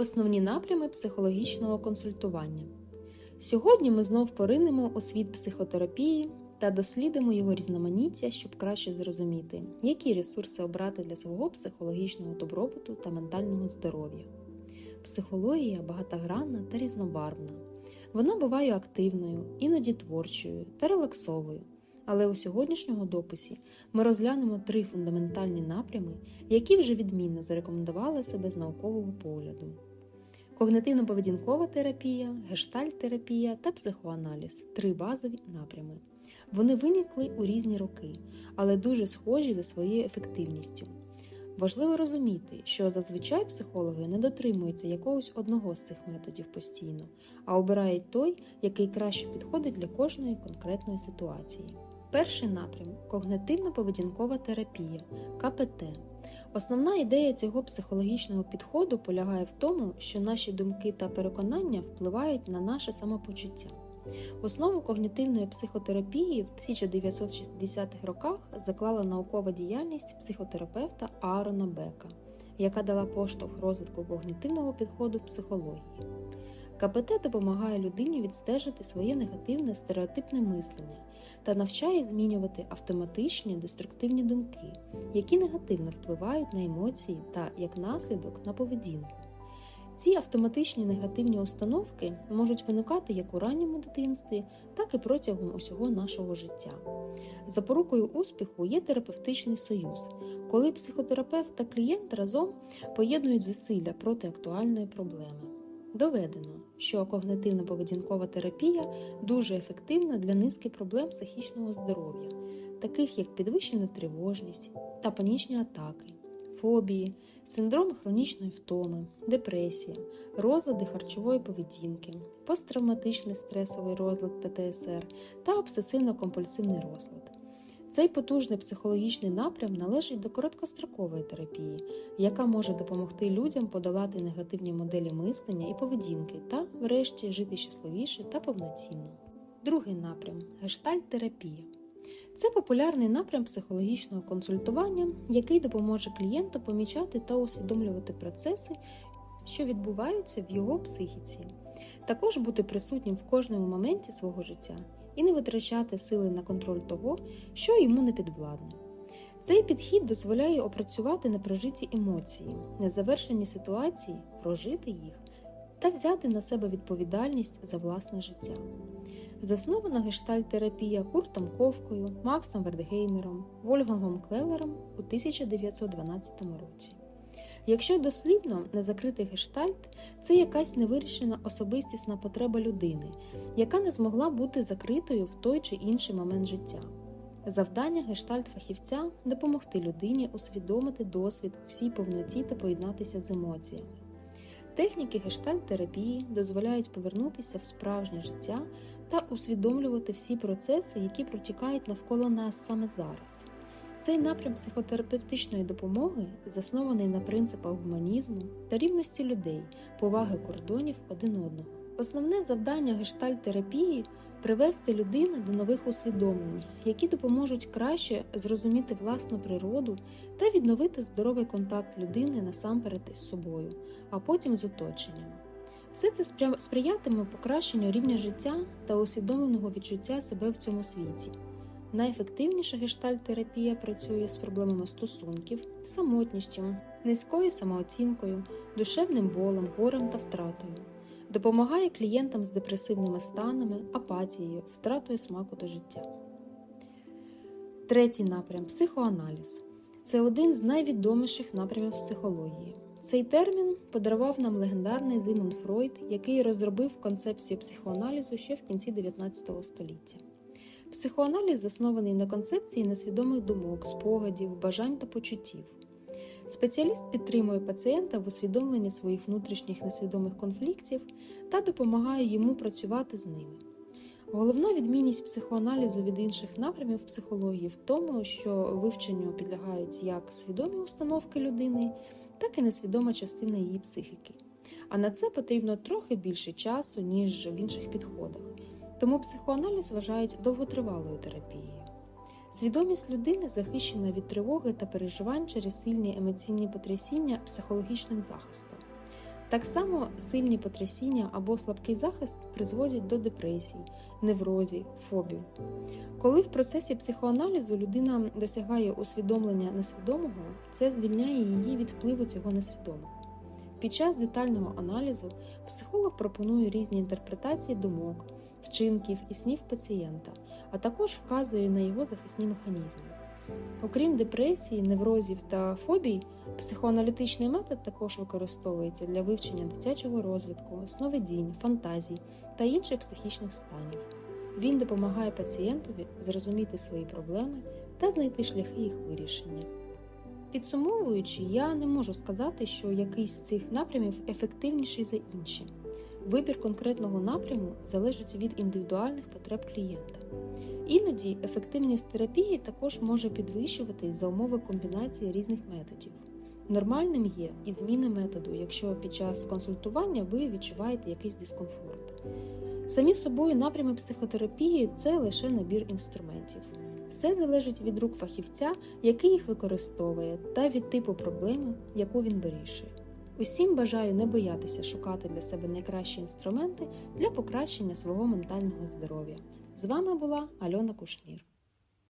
Основні напрями психологічного консультування. Сьогодні ми знов поринемо у світ психотерапії та дослідимо його різноманіття, щоб краще зрозуміти, які ресурси обрати для свого психологічного добробуту та ментального здоров'я. Психологія багатогранна та різнобарвна. Вона буває активною, іноді творчою та релаксовою. Але у сьогоднішньому дописі ми розглянемо три фундаментальні напрями, які вже відмінно зарекомендували себе з наукового погляду: когнитивно-поведінкова терапія, гештальт-терапія та психоаналіз три базові напрями. Вони виникли у різні роки, але дуже схожі за своєю ефективністю. Важливо розуміти, що зазвичай психологи не дотримуються якогось одного з цих методів постійно, а обирають той, який краще підходить для кожної конкретної ситуації. Перший напрям когнитивно-поведінкова терапія КПТ. Основна ідея цього психологічного підходу полягає в тому, що наші думки та переконання впливають на наше самопочуття. Основу когнітивної психотерапії в 1960-х роках заклала наукова діяльність психотерапевта Аарона Бека, яка дала поштовх розвитку когнітивного підходу в психології. КПТ допомагає людині відстежити своє негативне стереотипне мислення та навчає змінювати автоматичні деструктивні думки, які негативно впливають на емоції та як наслідок на поведінку. Ці автоматичні негативні установки можуть виникати як у ранньому дитинстві, так і протягом усього нашого життя. Запорукою успіху є терапевтичний союз, коли психотерапевт та клієнт разом поєднують зусилля проти актуальної проблеми. Доведено, що когнитивно-поведінкова терапія дуже ефективна для низки проблем психічного здоров'я, таких як підвищена тривожність та панічні атаки, фобії, синдром хронічної втоми, депресія, розлади харчової поведінки, посттравматичний стресовий розлад ПТСР та обсесивно-компульсивний розлад. Цей потужний психологічний напрям належить до короткострокової терапії, яка може допомогти людям подолати негативні моделі мислення і поведінки та, врешті, жити щасливіше та повноцінно. Другий напрям гештальт-терапія. Це популярний напрям психологічного консультування, який допоможе клієнту помічати та усвідомлювати процеси, що відбуваються в його психіці, також бути присутнім в кожному моменті свого життя і не витрачати сили на контроль того, що йому не підвладно. Цей підхід дозволяє опрацювати непрожиті емоції, незавершені ситуації, прожити їх та взяти на себе відповідальність за власне життя. Заснована гештальт-терапія Куртом Ковкою, Максом Вердгеймером, Вольгангом Клелером у 1912 році. Якщо дослівно незакритий гештальт це якась невирішена особистісна потреба людини, яка не змогла бути закритою в той чи інший момент життя. Завдання гештальт-фахівця допомогти людині усвідомити досвід у всій повноті та поєднатися з емоціями. Техніки гештальт-терапії дозволяють повернутися в справжнє життя та усвідомлювати всі процеси, які протікають навколо нас саме зараз. Цей напрям психотерапевтичної допомоги заснований на принципах гуманізму та рівності людей, поваги кордонів один одного. Основне завдання гештальт-терапії привести людину до нових усвідомлень, які допоможуть краще зрозуміти власну природу та відновити здоровий контакт людини насамперед із собою, а потім з оточенням. Все це сприятиме покращенню рівня життя та усвідомленого відчуття себе в цьому світі. Найефективніша гештальт-терапія працює з проблемами стосунків, самотністю, низькою самооцінкою, душевним болем, горем та втратою, допомагає клієнтам з депресивними станами, апатією, втратою смаку до життя. Третій напрям психоаналіз. Це один з найвідоміших напрямів психології. Цей термін подарував нам легендарний Зимон Фройд, який розробив концепцію психоаналізу ще в кінці 19 століття. Психоаналіз заснований на концепції несвідомих думок, спогадів, бажань та почуттів. Спеціаліст підтримує пацієнта в усвідомленні своїх внутрішніх несвідомих конфліктів та допомагає йому працювати з ними. Головна відмінність психоаналізу від інших напрямів психології в тому, що вивченню підлягають як свідомі установки людини, так і несвідома частина її психіки. А на це потрібно трохи більше часу, ніж в інших підходах. Тому психоаналіз вважають довготривалою терапією. Свідомість людини захищена від тривоги та переживань через сильні емоційні потрясіння психологічним захистом. Так само сильні потрясіння або слабкий захист призводять до депресій, неврозів, фобій. Коли в процесі психоаналізу людина досягає усвідомлення несвідомого, це звільняє її від впливу цього несвідомого. Під час детального аналізу психолог пропонує різні інтерпретації думок, вчинків і снів пацієнта, а також вказує на його захисні механізми. Окрім депресії, неврозів та фобій, психоаналітичний метод також використовується для вивчення дитячого розвитку, сновидінь, фантазій та інших психічних станів. Він допомагає пацієнтові зрозуміти свої проблеми та знайти шляхи їх вирішення. Підсумовуючи, я не можу сказати, що якийсь з цих напрямів ефективніший за інші. Вибір конкретного напряму залежить від індивідуальних потреб клієнта. Іноді ефективність терапії також може підвищуватись за умови комбінації різних методів. Нормальним є і зміна методу, якщо під час консультування ви відчуваєте якийсь дискомфорт. Самі собою напрями психотерапії це лише набір інструментів. Все залежить від рук фахівця, який їх використовує, та від типу проблеми, яку він вирішує. Усім бажаю не боятися шукати для себе найкращі інструменти для покращення свого ментального здоров'я. З вами була Альона Кушнір.